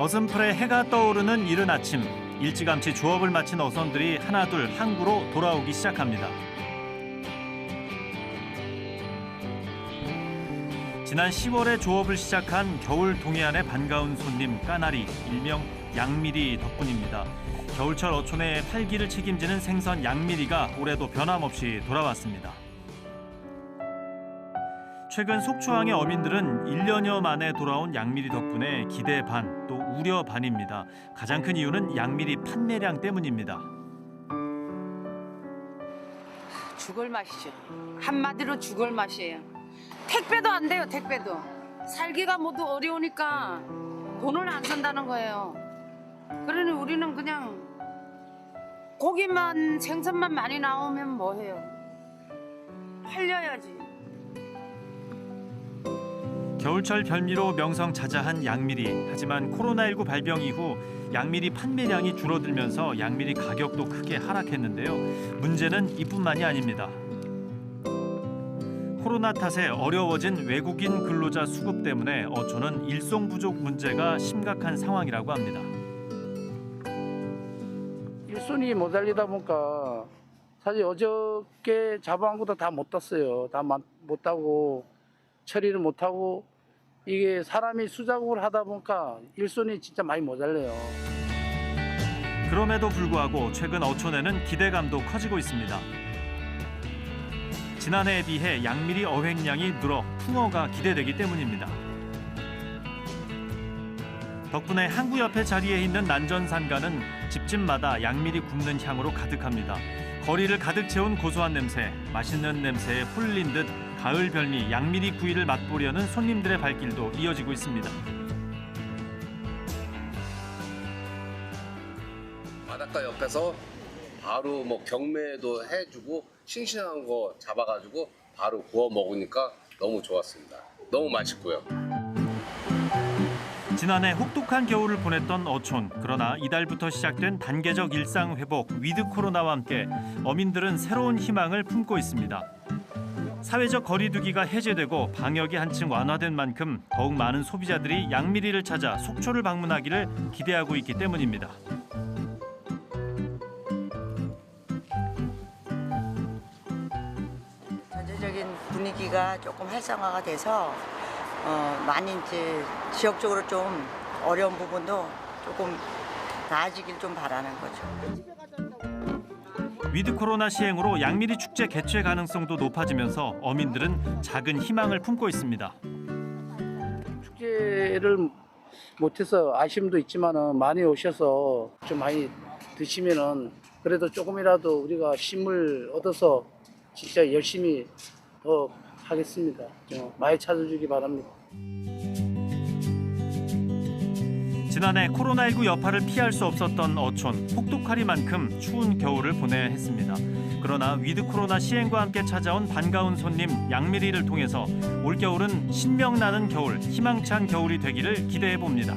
어슴풀에 해가 떠오르는 이른 아침 일찌감치 조업을 마친 어선들이 하나둘 항구로 돌아오기 시작합니다. 지난 10월에 조업을 시작한 겨울 동해안의 반가운 손님 까나리 일명 양미리 덕분입니다. 겨울철 어촌의 활기를 책임지는 생선 양미리가 올해도 변함없이 돌아왔습니다. 최근 속초항의 어민들은 1년여 만에 돌아온 양미리 덕분에 기대 반, 또 우려 반입니다. 가장 큰 이유는 양미리 판매량 때문입니다. 죽을 맛이죠. 한마디로 죽을 맛이에요. 택배도 안 돼요, 택배도. 살기가 모두 어려우니까 돈을 안 쓴다는 거예요. 그러니 우리는 그냥 고기만, 생선만 많이 나오면 뭐 해요? 팔려야지. 겨울철 별미로 명성 자자한 양미리. 하지만 코로나19 발병 이후 양미리 판매량이 줄어들면서 양미리 가격도 크게 하락했는데요. 문제는 이뿐만이 아닙니다. 코로나 탓에 어려워진 외국인 근로자 수급 때문에 어촌은 일손 부족 문제가 심각한 상황이라고 합니다. 일손이 모자리다 보니까 사실 어저께 잡아한 것도 다 못 땄어요. 다 못 따고 처리를 못 하고 이게 사람이 수작업을 하다 보니까 일손이 진짜 많이 모자라요. 그럼에도 불구하고 최근 어촌에는 기대감도 커지고 있습니다. 지난해에 비해 양미리 어획량이 늘어 풍어가 기대되기 때문입니다. 덕분에 항구 옆에 자리에 있는 난전산가는 집집마다 양미리 굽는 향으로 가득합니다. 거리를 가득 채운 고소한 냄새, 맛있는 냄새에 홀린 듯 가을 별미 양미리 구이를 맛보려는 손님들의 발길도 이어지고 있습니다. 바닷가 옆에서 바로 뭐 경매도 해주고 싱싱한 거 잡아가지고 바로 구워 먹으니까 너무 좋았습니다. 너무 맛있고요. 지난해 혹독한 겨울을 보냈던 어촌. 그러나 이달부터 시작된 단계적 일상 회복 위드 코로나와 함께 어민들은 새로운 희망을 품고 있습니다. 사회적 거리두기가 해제되고 방역이 한층 완화된 만큼 더욱 많은 소비자들이 양미리를 찾아 속초를 방문하기를 기대하고 있기 때문입니다. 전체적인 분위기가 조금 활성화가 돼서 어, 많이 이제 지역적으로 좀 어려운 부분도 조금 나아지길 좀 바라는 거죠. 위드 코로나 시행으로 양미리 축제 개최 가능성도 높아지면서 어민들은 작은 희망을 품고 있습니다. 축제를 못해서 아쉬움도 있지만은 많이 오셔서 좀 많이 드시면은 그래도 조금이라도 우리가 힘을 얻어서 진짜 열심히 더 하겠습니다. 좀 많이 찾아주기 바랍니다. 지난해 코로나19 여파를 피할 수 없었던 어촌 혹독하리만큼 추운 겨울을 보내야 했습니다. 그러나 위드 코로나 시행과 함께 찾아온 반가운 손님 양미리를 통해서 올겨울은 신명나는 겨울, 희망찬 겨울이 되기를 기대해 봅니다.